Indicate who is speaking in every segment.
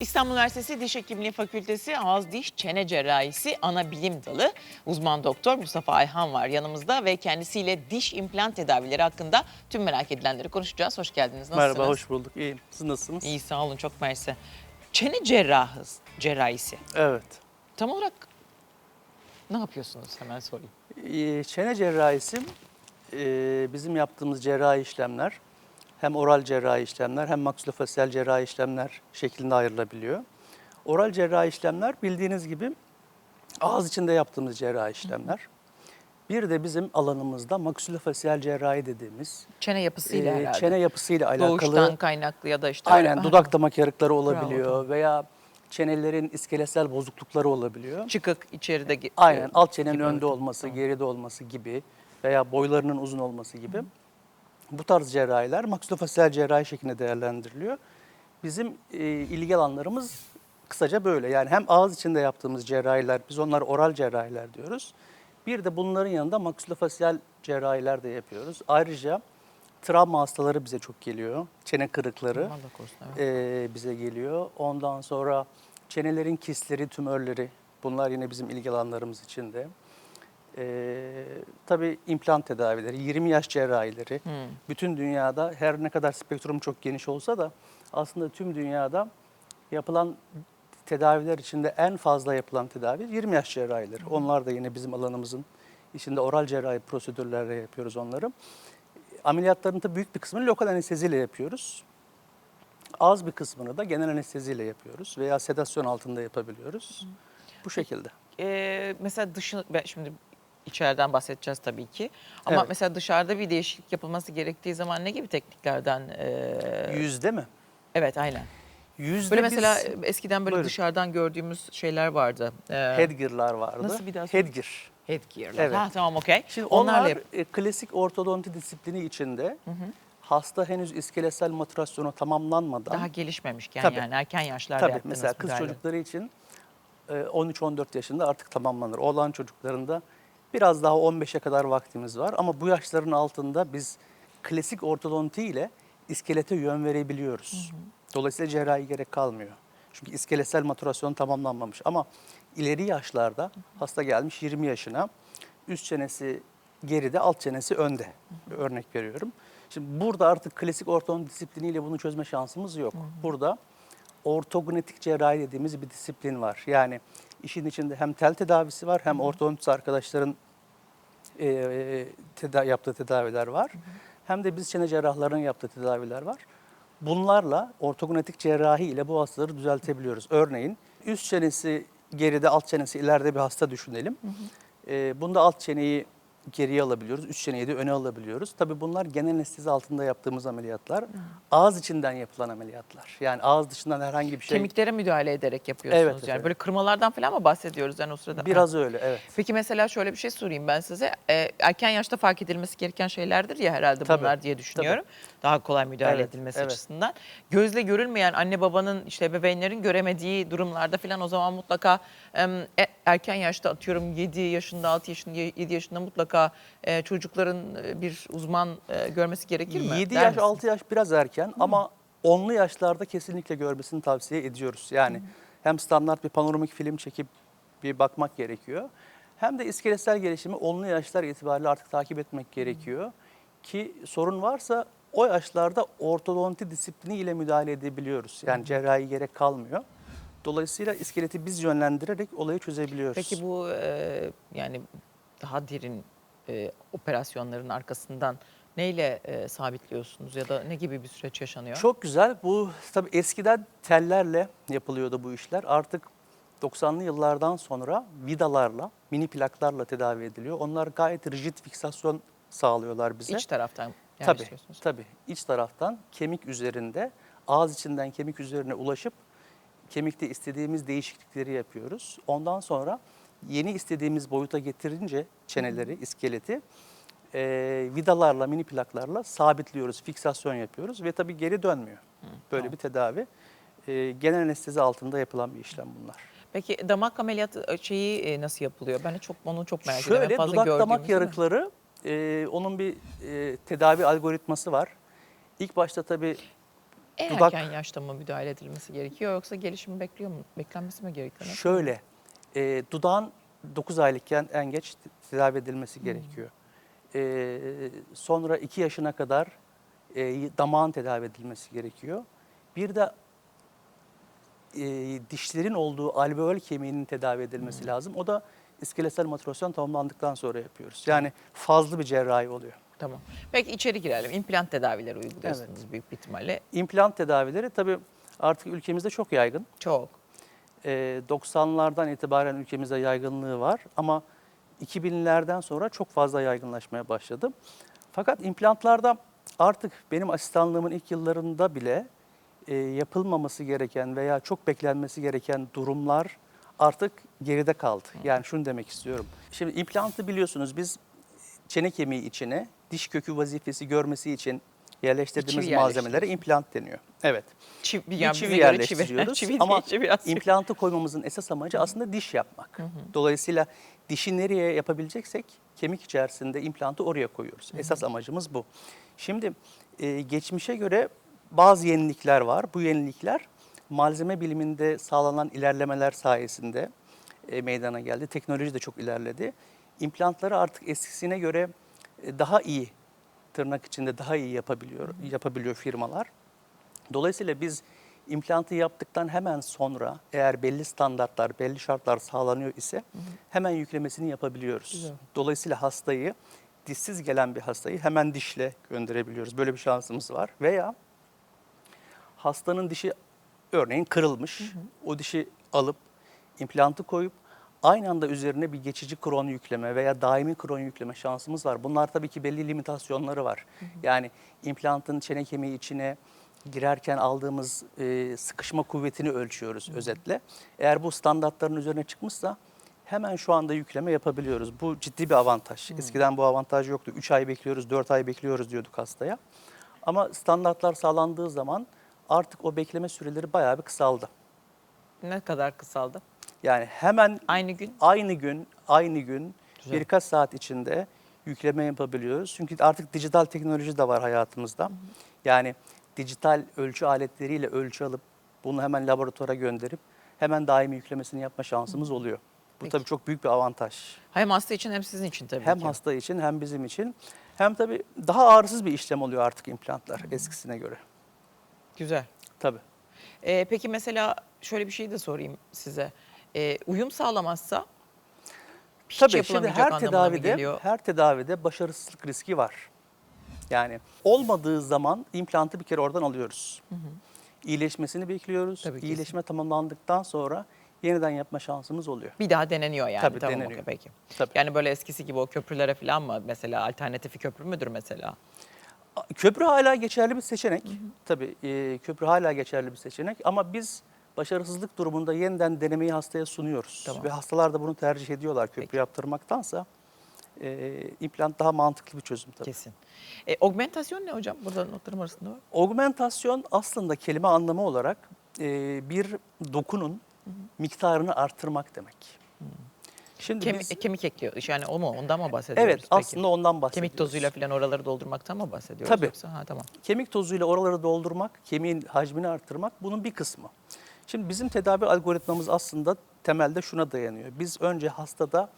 Speaker 1: İstanbul Üniversitesi Diş Hekimliği Fakültesi Ağız Diş Çene Cerrahisi Ana Bilim Dalı uzman doktor Mustafa Ayhan var yanımızda ve kendisiyle diş implant tedavileri hakkında tüm merak edilenleri konuşacağız. Hoş geldiniz. Nasılsınız?
Speaker 2: Merhaba, hoş bulduk. İyiyim. Siz nasılsınız?
Speaker 1: İyi sağ olun çok mersi. Çene cerrahı, cerrahisi.
Speaker 2: Evet.
Speaker 1: Tam olarak ne yapıyorsunuz hemen sorayım.
Speaker 2: Ee, Çene cerrahisi e, bizim yaptığımız cerrahi işlemler hem oral cerrahi işlemler hem maksilofasyal cerrahi işlemler şeklinde ayrılabiliyor. Oral cerrahi işlemler bildiğiniz gibi ağız içinde yaptığımız cerrahi işlemler. Bir de bizim alanımızda maksilofasyal cerrahi dediğimiz
Speaker 1: Çene yapısıyla
Speaker 2: e,
Speaker 1: herhalde.
Speaker 2: çene yapısıyla alakalı
Speaker 1: Doğuştan kaynaklı ya da işte.
Speaker 2: aynen dudak damak yarıkları olabiliyor
Speaker 1: tamam.
Speaker 2: veya çenelerin iskeletsel bozuklukları olabiliyor.
Speaker 1: Çıkık içeride.
Speaker 2: Aynen alt çenenin
Speaker 1: gibi
Speaker 2: önde olması,
Speaker 1: Tamam.
Speaker 2: geride olması gibi veya boylarının uzun olması gibi bu tarz cerrahiler maksilofasyal cerrahi şeklinde değerlendiriliyor. Bizim e, ilgi alanlarımız kısaca böyle. Yani hem ağız içinde yaptığımız cerrahiler, biz onlara oral cerrahiler diyoruz. Bir de bunların yanında maksilofasyal cerrahiler de yapıyoruz. Ayrıca travma hastaları bize çok geliyor. Çene kırıkları
Speaker 1: korusun, evet.
Speaker 2: e, bize geliyor. Ondan sonra çenelerin kistleri, tümörleri bunlar yine bizim ilgi alanlarımız içinde. E, tabii implant tedavileri, 20 yaş cerrahileri.
Speaker 1: Hmm.
Speaker 2: Bütün dünyada her ne kadar spektrum çok geniş olsa da aslında tüm dünyada yapılan tedaviler içinde en fazla yapılan tedavi 20 yaş cerrahileri. Onlar da yine bizim alanımızın içinde oral cerrahi prosedürlerle yapıyoruz onları. Ameliyatların da büyük bir kısmını lokal anesteziyle yapıyoruz. Az bir kısmını da genel anesteziyle yapıyoruz veya sedasyon altında yapabiliyoruz. Bu şekilde.
Speaker 1: Ee, mesela dışı, ben şimdi içeriden bahsedeceğiz tabii ki. Ama
Speaker 2: Evet.
Speaker 1: mesela dışarıda bir değişiklik yapılması gerektiği zaman ne gibi tekniklerden? e,
Speaker 2: Yüzde mi?
Speaker 1: evet aynen.
Speaker 2: Yüzde
Speaker 1: Böyle
Speaker 2: biz-
Speaker 1: mesela e, eskiden böyle
Speaker 2: Buyurun.
Speaker 1: dışarıdan gördüğümüz şeyler vardı. Ee,
Speaker 2: headgear'lar vardı.
Speaker 1: Nasıl bir daha?
Speaker 2: Headgear.
Speaker 1: headgear'lar.
Speaker 2: Evet.
Speaker 1: Ha tamam okey.
Speaker 2: Şimdi
Speaker 1: Onlarla
Speaker 2: onlar
Speaker 1: yap-
Speaker 2: e, klasik ortodonti disiplini içinde hasta henüz iskeletsel maturasyonu tamamlanmadan
Speaker 1: daha gelişmemişken
Speaker 2: Tabii.
Speaker 1: yani erken yaşlarda
Speaker 2: Tabii mesela kız
Speaker 1: müdahale.
Speaker 2: çocukları için e, 13-14 yaşında artık tamamlanır. Oğlan çocuklarında biraz daha 15'e kadar vaktimiz var ama bu yaşların altında biz klasik ortodonti ile iskelete yön verebiliyoruz. Dolayısıyla cerrahi gerek kalmıyor. Çünkü iskeletsel maturasyon tamamlanmamış ama ileri yaşlarda hasta gelmiş 20 yaşına üst çenesi geride alt çenesi önde. Bir örnek veriyorum. Şimdi burada artık klasik ortodonti disipliniyle bunu çözme şansımız yok. Burada ortogonetik cerrahi dediğimiz bir disiplin var. Yani işin içinde hem tel tedavisi var hem ortodontist arkadaşların e, teda- yaptığı tedaviler var. Hem de biz çene cerrahlarının yaptığı tedaviler var. Bunlarla ortogonetik cerrahi ile bu hastaları düzeltebiliyoruz. Örneğin üst çenesi geride, alt çenesi ileride bir hasta düşünelim. E, bunda alt çeneyi geriye alabiliyoruz, üst çeneyi de öne alabiliyoruz. Tabii bunlar genel anestezi altında yaptığımız ameliyatlar. Ağız içinden yapılan ameliyatlar. Yani ağız dışından herhangi bir şey.
Speaker 1: Kemiklere müdahale ederek yapıyorsunuz
Speaker 2: Evet,
Speaker 1: yani.
Speaker 2: evet.
Speaker 1: Böyle kırmalardan falan mı bahsediyoruz yani o sırada?
Speaker 2: Biraz öyle, evet.
Speaker 1: Peki mesela şöyle bir şey sorayım ben size. Ee, erken yaşta fark edilmesi gereken şeylerdir ya herhalde
Speaker 2: Tabii,
Speaker 1: bunlar diye düşünüyorum. Daha kolay müdahale
Speaker 2: Evet,
Speaker 1: edilmesi
Speaker 2: evet.
Speaker 1: açısından. Gözle görülmeyen anne babanın işte ebeveynlerin göremediği durumlarda falan o zaman mutlaka erken yaşta atıyorum 7 yaşında 6 yaşında 7 yaşında mutlaka e, çocukların e, bir uzman e, görmesi gerekir mi?
Speaker 2: 7
Speaker 1: Der
Speaker 2: yaş,
Speaker 1: misiniz?
Speaker 2: 6 yaş biraz erken ama 10'lu yaşlarda kesinlikle görmesini tavsiye ediyoruz. Yani hem standart bir panoramik film çekip bir bakmak gerekiyor. Hem de iskeletsel gelişimi 10'lu yaşlar itibariyle artık takip etmek gerekiyor. Ki sorun varsa o yaşlarda ortodonti disiplini ile müdahale edebiliyoruz. Yani cerrahi gerek kalmıyor. Dolayısıyla iskeleti biz yönlendirerek olayı çözebiliyoruz.
Speaker 1: Peki bu e, yani daha derin e, operasyonların arkasından neyle e, sabitliyorsunuz ya da ne gibi bir süreç yaşanıyor?
Speaker 2: Çok güzel. Bu tabii eskiden tellerle yapılıyordu bu işler. Artık 90'lı yıllardan sonra vidalarla, mini plaklarla tedavi ediliyor. Onlar gayet rigid fiksasyon sağlıyorlar bize.
Speaker 1: İç taraftan
Speaker 2: tabii, tabii. İç taraftan kemik üzerinde, ağız içinden kemik üzerine ulaşıp kemikte istediğimiz değişiklikleri yapıyoruz. Ondan sonra yeni istediğimiz boyuta getirince çeneleri, iskeleti e, vidalarla, mini plaklarla sabitliyoruz, fiksasyon yapıyoruz ve tabii geri dönmüyor. Böyle
Speaker 1: tamam.
Speaker 2: bir tedavi. E, genel anestezi altında yapılan bir işlem bunlar.
Speaker 1: Peki damak ameliyatı e, şeyi e, nasıl yapılıyor? Ben çok onu çok merak ediyorum.
Speaker 2: Şöyle
Speaker 1: fazla
Speaker 2: dudak damak yarıkları, e, onun bir e, tedavi algoritması var. İlk başta tabii
Speaker 1: En
Speaker 2: dudak
Speaker 1: erken yaşta mı müdahale edilmesi gerekiyor yoksa gelişimi bekliyor mu? Beklenmesi mi gerekiyor?
Speaker 2: Şöyle e, dudağın 9 aylıkken en geç tedavi edilmesi gerekiyor. E, sonra 2 yaşına kadar e, damağın tedavi edilmesi gerekiyor. Bir de e, dişlerin olduğu alveol kemiğinin tedavi edilmesi lazım. O da iskeletsel matulasyon tamamlandıktan sonra yapıyoruz. Yani fazla bir cerrahi oluyor.
Speaker 1: Tamam. Peki içeri girelim. İmplant tedavileri uyguluyorsunuz büyük bir ihtimalle.
Speaker 2: İmplant tedavileri tabii artık ülkemizde çok yaygın.
Speaker 1: Çok.
Speaker 2: Ee, 90'lardan itibaren ülkemizde yaygınlığı var ama 2000'lerden sonra çok fazla yaygınlaşmaya başladı. Fakat implantlarda artık benim asistanlığımın ilk yıllarında bile e, yapılmaması gereken veya çok beklenmesi gereken durumlar artık geride kaldı. Yani şunu demek istiyorum. Şimdi implantı biliyorsunuz biz çene kemiği içine diş kökü vazifesi görmesi için yerleştirdiğimiz
Speaker 1: çivi
Speaker 2: malzemelere implant deniyor. Evet.
Speaker 1: Çivi,
Speaker 2: Bir
Speaker 1: yani
Speaker 2: çivi yerleştiriyoruz
Speaker 1: çivi
Speaker 2: ama
Speaker 1: deyince biraz
Speaker 2: implantı koymamızın esas amacı aslında diş yapmak. Dolayısıyla dişi nereye yapabileceksek kemik içerisinde implantı oraya koyuyoruz. Esas amacımız bu. Şimdi e, geçmişe göre bazı yenilikler var. Bu yenilikler malzeme biliminde sağlanan ilerlemeler sayesinde e, meydana geldi. Teknoloji de çok ilerledi. İmplantları artık eskisine göre daha iyi tırnak içinde daha iyi yapabiliyor yapabiliyor firmalar. Dolayısıyla biz implantı yaptıktan hemen sonra eğer belli standartlar, belli şartlar sağlanıyor ise hemen yüklemesini yapabiliyoruz.
Speaker 1: Güzel.
Speaker 2: Dolayısıyla hastayı dişsiz gelen bir hastayı hemen dişle gönderebiliyoruz. Böyle bir şansımız var. Veya hastanın dişi örneğin kırılmış. O dişi alıp implantı koyup aynı anda üzerine bir geçici kron yükleme veya daimi kron yükleme şansımız var. Bunlar tabii ki belli limitasyonları var. Yani implantın çene kemiği içine girerken aldığımız e, sıkışma kuvvetini ölçüyoruz özetle. Eğer bu standartların üzerine çıkmışsa hemen şu anda yükleme yapabiliyoruz. Bu ciddi bir avantaj. Eskiden bu avantaj yoktu. 3 ay bekliyoruz, 4 ay bekliyoruz diyorduk hastaya. Ama standartlar sağlandığı zaman artık o bekleme süreleri bayağı bir kısaldı.
Speaker 1: ne kadar kısaldı?
Speaker 2: Yani hemen
Speaker 1: Aynı gün.
Speaker 2: aynı gün, aynı gün
Speaker 1: Güzel.
Speaker 2: birkaç saat içinde yükleme yapabiliyoruz. Çünkü artık dijital teknoloji de var hayatımızda. Yani dijital ölçü aletleriyle ölçü alıp bunu hemen laboratuvara gönderip hemen daimi yüklemesini yapma şansımız oluyor. Bu
Speaker 1: Peki.
Speaker 2: tabii çok büyük bir avantaj.
Speaker 1: Hem hasta için hem sizin için tabii
Speaker 2: Hem
Speaker 1: ki.
Speaker 2: hasta için hem bizim için. Hem tabii daha ağrısız bir işlem oluyor artık implantlar eskisine göre.
Speaker 1: Güzel.
Speaker 2: Tabii.
Speaker 1: Ee, peki mesela şöyle bir şey de sorayım size. Ee, uyum sağlamazsa hiç
Speaker 2: Tabii şimdi her tedavide her tedavide başarısızlık riski var. Yani olmadığı zaman implantı bir kere oradan alıyoruz. İyileşmesini bekliyoruz.
Speaker 1: Tabii, kesin.
Speaker 2: İyileşme tamamlandıktan sonra yeniden yapma şansımız oluyor.
Speaker 1: Bir daha deneniyor yani.
Speaker 2: Tabii,
Speaker 1: tamam,
Speaker 2: deneniyor.
Speaker 1: okey, peki.
Speaker 2: Tabii.
Speaker 1: Yani böyle eskisi gibi o köprülere falan mı mesela alternatifi köprü müdür mesela?
Speaker 2: Köprü hala geçerli bir seçenek. Tabii e, köprü hala geçerli bir seçenek ama biz başarısızlık durumunda yeniden denemeyi hastaya sunuyoruz.
Speaker 1: Tamam.
Speaker 2: Ve hastalar da bunu tercih ediyorlar köprü
Speaker 1: Peki.
Speaker 2: yaptırmaktansa. E, implant daha mantıklı bir çözüm tabii.
Speaker 1: Kesin. E, augmentasyon ne hocam? Burada notlarım arasında var.
Speaker 2: Augmentasyon aslında kelime anlamı olarak e, bir dokunun miktarını artırmak demek. Şimdi
Speaker 1: Kemi-
Speaker 2: biz,
Speaker 1: kemik ekliyor. Yani o mu? Ondan mı bahsediyoruz?
Speaker 2: evet
Speaker 1: peki?
Speaker 2: aslında ondan bahsediyoruz.
Speaker 1: Kemik tozuyla falan oraları doldurmaktan mı bahsediyoruz?
Speaker 2: Tabii.
Speaker 1: Yoksa? Ha, tamam.
Speaker 2: Kemik tozuyla oraları doldurmak, kemiğin hacmini arttırmak bunun bir kısmı. Şimdi bizim tedavi algoritmamız aslında temelde şuna dayanıyor. Biz önce hastada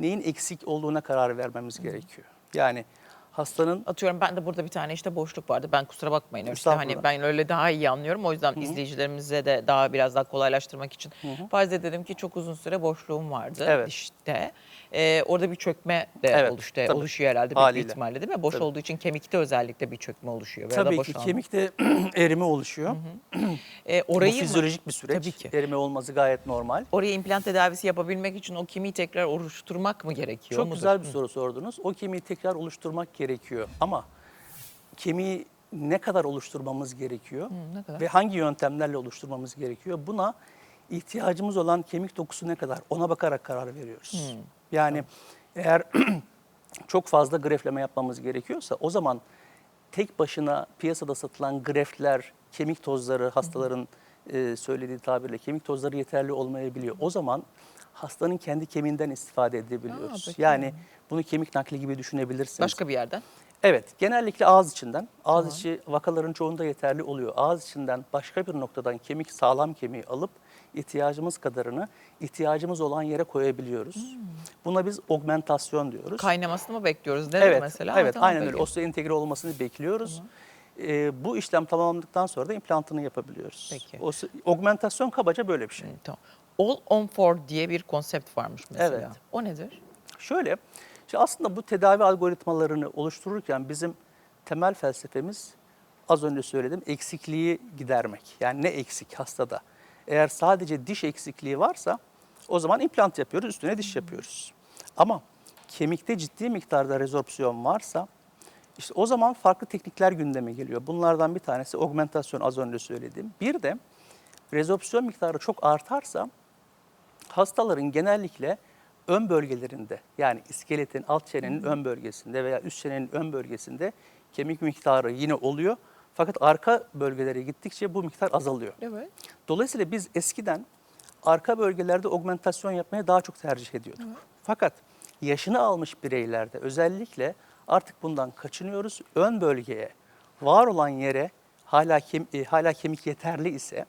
Speaker 2: neyin eksik olduğuna karar vermemiz gerekiyor. Yani hastanın
Speaker 1: Atıyorum ben de burada bir tane işte boşluk vardı. Ben kusura bakmayın. işte hani ben öyle daha iyi anlıyorum. O yüzden izleyicilerimize de daha biraz daha kolaylaştırmak için farz edelim ki çok uzun süre boşluğum vardı
Speaker 2: Evet.
Speaker 1: dişte. Ee, orada bir çökme de
Speaker 2: Evet,
Speaker 1: oluştu,
Speaker 2: tabii.
Speaker 1: oluşuyor herhalde büyük bir
Speaker 2: Haliyle.
Speaker 1: ihtimalle değil mi? Boş
Speaker 2: Tabii.
Speaker 1: olduğu için kemikte özellikle bir çökme oluşuyor. veya da
Speaker 2: tabii ki
Speaker 1: boşalma.
Speaker 2: kemikte erime oluşuyor. Bu
Speaker 1: orayı mı-
Speaker 2: fizyolojik bir süreç.
Speaker 1: Tabii ki.
Speaker 2: Erime olması gayet normal.
Speaker 1: Oraya implant tedavisi yapabilmek için o kemiği tekrar oluşturmak mı gerekiyor?
Speaker 2: Çok
Speaker 1: mudur?
Speaker 2: güzel bir soru sordunuz. O kemiği tekrar oluşturmak gerekiyor. Ama kemiği ne kadar oluşturmamız gerekiyor
Speaker 1: Hı, ne kadar?
Speaker 2: ve hangi yöntemlerle oluşturmamız gerekiyor? Buna ihtiyacımız olan kemik dokusu ne kadar ona bakarak karar veriyoruz. Yani eğer çok fazla grefleme yapmamız gerekiyorsa o zaman tek başına piyasada satılan greftler, kemik tozları hastaların e, söylediği tabirle kemik tozları yeterli olmayabiliyor. O zaman hastanın kendi kemiğinden istifade edebiliyoruz.
Speaker 1: peki.
Speaker 2: yani bunu kemik nakli gibi düşünebilirsiniz.
Speaker 1: Başka bir yerden.
Speaker 2: Evet, genellikle ağız içinden. Ağız içi vakaların çoğunda yeterli oluyor. Ağız içinden başka bir noktadan kemik, sağlam kemiği alıp ihtiyacımız kadarını ihtiyacımız olan yere koyabiliyoruz.
Speaker 1: Hmm.
Speaker 2: Buna biz augmentasyon diyoruz.
Speaker 1: Kaynamasını mı bekliyoruz? Nedir
Speaker 2: evet,
Speaker 1: mesela?
Speaker 2: evet,
Speaker 1: tamam,
Speaker 2: aynen öyle. Osteoentegre olmasını bekliyoruz. Ee, bu işlem tamamlandıktan sonra da implantını yapabiliyoruz.
Speaker 1: Peki.
Speaker 2: O, augmentasyon kabaca böyle bir şey.
Speaker 1: Hı, Tamam. All on for diye bir konsept varmış mesela.
Speaker 2: Evet.
Speaker 1: O nedir?
Speaker 2: Şöyle, şimdi aslında bu tedavi algoritmalarını oluştururken bizim temel felsefemiz az önce söyledim eksikliği gidermek. Yani ne eksik hastada? Eğer sadece diş eksikliği varsa o zaman implant yapıyoruz, üstüne diş yapıyoruz. Ama kemikte ciddi miktarda rezorpsiyon varsa işte o zaman farklı teknikler gündeme geliyor. Bunlardan bir tanesi augmentasyon az önce söylediğim. Bir de rezorpsiyon miktarı çok artarsa hastaların genellikle ön bölgelerinde yani iskeletin alt çenenin ön bölgesinde veya üst çenenin ön bölgesinde kemik miktarı yine oluyor. Fakat arka bölgelere gittikçe bu miktar azalıyor.
Speaker 1: Evet.
Speaker 2: Dolayısıyla biz eskiden arka bölgelerde augmentasyon yapmaya daha çok tercih ediyorduk. Fakat yaşını almış bireylerde özellikle artık bundan kaçınıyoruz. Ön bölgeye, var olan yere hala kem, e, hala kemik yeterli ise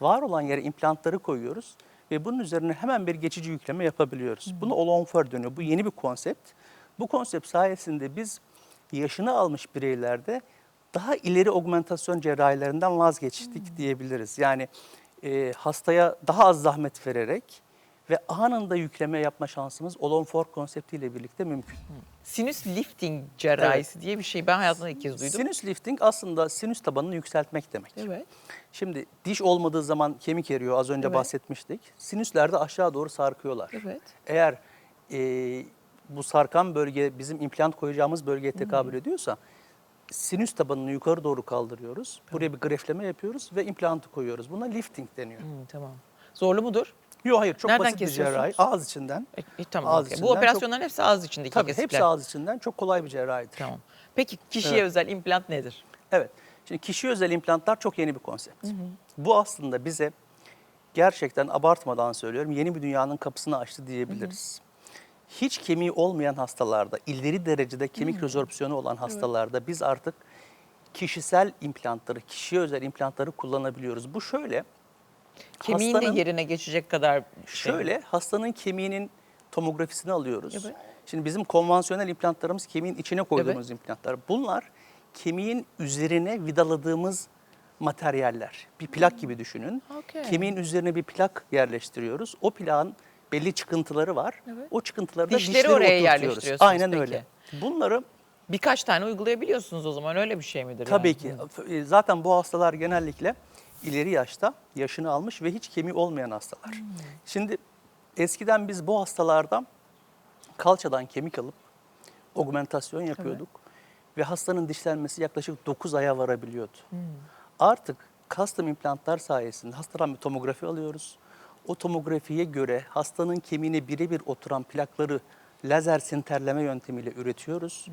Speaker 2: var olan yere implantları koyuyoruz ve bunun üzerine hemen bir geçici yükleme yapabiliyoruz. Bunu all on four dönüyor. Bu yeni bir konsept. Bu konsept sayesinde biz yaşını almış bireylerde daha ileri augmentasyon cerrahilerinden vazgeçtik diyebiliriz. Yani e, hastaya daha az zahmet vererek ve anında yükleme yapma şansımız all on four konseptiyle birlikte mümkün.
Speaker 1: Sinüs lifting cerrahisi diye bir şey ben hayatımda ilk kez duydum.
Speaker 2: Sinüs lifting aslında sinüs tabanını yükseltmek demek.
Speaker 1: Evet.
Speaker 2: Şimdi diş olmadığı zaman kemik eriyor az önce
Speaker 1: Evet.
Speaker 2: bahsetmiştik. Sinüsler de aşağı doğru sarkıyorlar.
Speaker 1: Evet.
Speaker 2: Eğer e, bu sarkan bölge bizim implant koyacağımız bölgeye tekabül ediyorsa sinüs tabanını yukarı doğru kaldırıyoruz. Buraya bir grefleme yapıyoruz ve implantı koyuyoruz. Buna lifting deniyor.
Speaker 1: Hı, tamam. Zorlu mudur?
Speaker 2: Yok hayır çok
Speaker 1: Nereden
Speaker 2: basit bir
Speaker 1: kesiyorsunuz?
Speaker 2: cerrahi. Ağız içinden.
Speaker 1: E, e, tamam.
Speaker 2: Ağız
Speaker 1: okey.
Speaker 2: içinden
Speaker 1: Bu
Speaker 2: çok-
Speaker 1: operasyonların hepsi ağız içindeki
Speaker 2: Tabii
Speaker 1: kesikler.
Speaker 2: hepsi ağız içinden çok kolay bir cerrahidir.
Speaker 1: Tamam. Peki kişiye özel implant nedir?
Speaker 2: Evet. Şimdi kişi özel implantlar çok yeni bir konsept. Bu aslında bize gerçekten abartmadan söylüyorum yeni bir dünyanın kapısını açtı diyebiliriz. Hiç kemiği olmayan hastalarda, ileri derecede kemik rezorpsiyonu olan hastalarda biz artık kişisel implantları, kişiye özel implantları kullanabiliyoruz. Bu şöyle.
Speaker 1: Kemiğin
Speaker 2: hastanın-
Speaker 1: de yerine geçecek kadar şey.
Speaker 2: Şöyle hastanın kemiğinin tomografisini alıyoruz.
Speaker 1: Evet.
Speaker 2: Şimdi bizim konvansiyonel implantlarımız kemiğin içine koyduğumuz implantlar. Bunlar kemiğin üzerine vidaladığımız materyaller. Bir plak gibi düşünün.
Speaker 1: Okey.
Speaker 2: Kemiğin üzerine bir plak yerleştiriyoruz. O plağın belli çıkıntıları var.
Speaker 1: Evet.
Speaker 2: O çıkıntıları da
Speaker 1: Dişleri oraya
Speaker 2: oturtuyoruz.
Speaker 1: yerleştiriyorsunuz
Speaker 2: Aynen
Speaker 1: peki.
Speaker 2: öyle. Bunları
Speaker 1: Birkaç tane uygulayabiliyorsunuz o zaman öyle bir şey midir?
Speaker 2: Tabii
Speaker 1: yani?
Speaker 2: ki. E, Zaten bu hastalar genellikle ileri yaşta, yaşını almış ve hiç kemiği olmayan hastalar.
Speaker 1: Hmm.
Speaker 2: Şimdi eskiden biz bu hastalardan kalçadan kemik alıp augmentasyon yapıyorduk. Ve hastanın dişlenmesi yaklaşık 9 aya varabiliyordu.
Speaker 1: Hmm.
Speaker 2: Artık custom implantlar sayesinde hastadan bir tomografi alıyoruz. O tomografiye göre hastanın kemiğine birebir oturan plakları lazer sinterleme yöntemiyle üretiyoruz.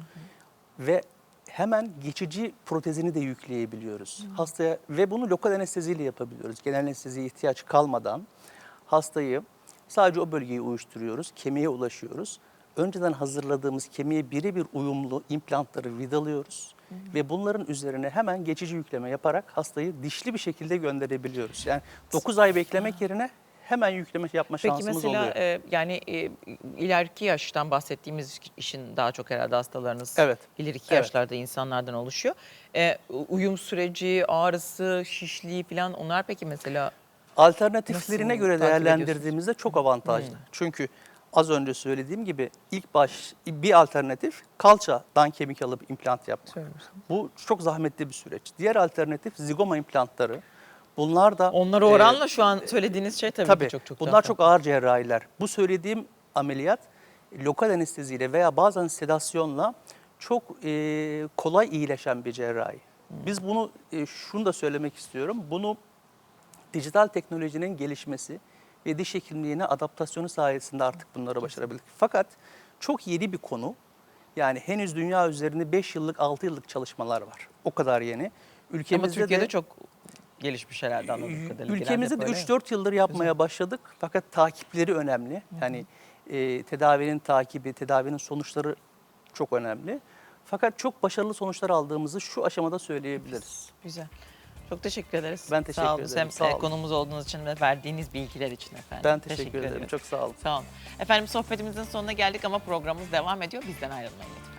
Speaker 2: Ve hemen geçici protezini de yükleyebiliyoruz. Hastaya ve bunu lokal anesteziyle yapabiliyoruz. Genel anesteziye ihtiyaç kalmadan hastayı sadece o bölgeyi uyuşturuyoruz, kemiğe ulaşıyoruz. Önceden hazırladığımız kemiğe birebir uyumlu implantları vidalıyoruz ve bunların üzerine hemen geçici yükleme yaparak hastayı dişli bir şekilde gönderebiliyoruz. Yani 9 ay beklemek yerine hemen yükleme yapma
Speaker 1: Peki
Speaker 2: şansımız
Speaker 1: mesela
Speaker 2: oluyor.
Speaker 1: e, yani e, ileriki yaştan bahsettiğimiz işin daha çok herhalde hastalarınız
Speaker 2: Evet.
Speaker 1: ileriki
Speaker 2: Evet.
Speaker 1: yaşlarda insanlardan oluşuyor. E, uyum süreci, ağrısı, şişliği falan onlar peki mesela
Speaker 2: Alternatiflerine
Speaker 1: Nasıl
Speaker 2: göre değerlendirdiğimizde çok avantajlı. Çünkü az önce söylediğim gibi ilk baş bir alternatif kalçadan kemik alıp implant yapmak. Bu çok zahmetli bir süreç. Diğer alternatif zigoma implantları. Bunlar da
Speaker 1: onlara
Speaker 2: e,
Speaker 1: oranla şu an söylediğiniz şey tabii,
Speaker 2: tabii
Speaker 1: ki çok çok
Speaker 2: bunlar
Speaker 1: daha
Speaker 2: çok ağır cerrahiler. Bu söylediğim ameliyat lokal anesteziyle veya bazen sedasyonla çok e, kolay iyileşen bir cerrahi. Biz bunu e, şunu da söylemek istiyorum. Bunu dijital teknolojinin gelişmesi ve diş hekimliğine adaptasyonu sayesinde artık bunları başarabildik. Fakat çok yeni bir konu. Yani henüz dünya üzerinde 5 yıllık, 6 yıllık çalışmalar var. O kadar yeni.
Speaker 1: Ama
Speaker 2: Ülkemizde
Speaker 1: Türkiye'de
Speaker 2: de
Speaker 1: çok gelişmiş herhalde anladığım kadarıyla.
Speaker 2: Ülkemizde de
Speaker 1: Genelde hep
Speaker 2: 3-4 yıldır yapmaya başladık. Fakat takipleri önemli. Yani e, tedavinin takibi, tedavinin sonuçları çok önemli. Fakat çok başarılı sonuçlar aldığımızı şu aşamada söyleyebiliriz.
Speaker 1: Güzel. Çok teşekkür ederiz.
Speaker 2: Ben teşekkür
Speaker 1: sağ olun.
Speaker 2: ederim.
Speaker 1: Hem
Speaker 2: Sağ
Speaker 1: e,
Speaker 2: olun.
Speaker 1: konumuz olduğunuz için ve verdiğiniz bilgiler için efendim.
Speaker 2: Ben teşekkür, ederim.
Speaker 1: ediyorum.
Speaker 2: Çok sağ olun.
Speaker 1: Sağ olun. Efendim sohbetimizin sonuna geldik ama programımız devam ediyor. Bizden ayrılmayın lütfen.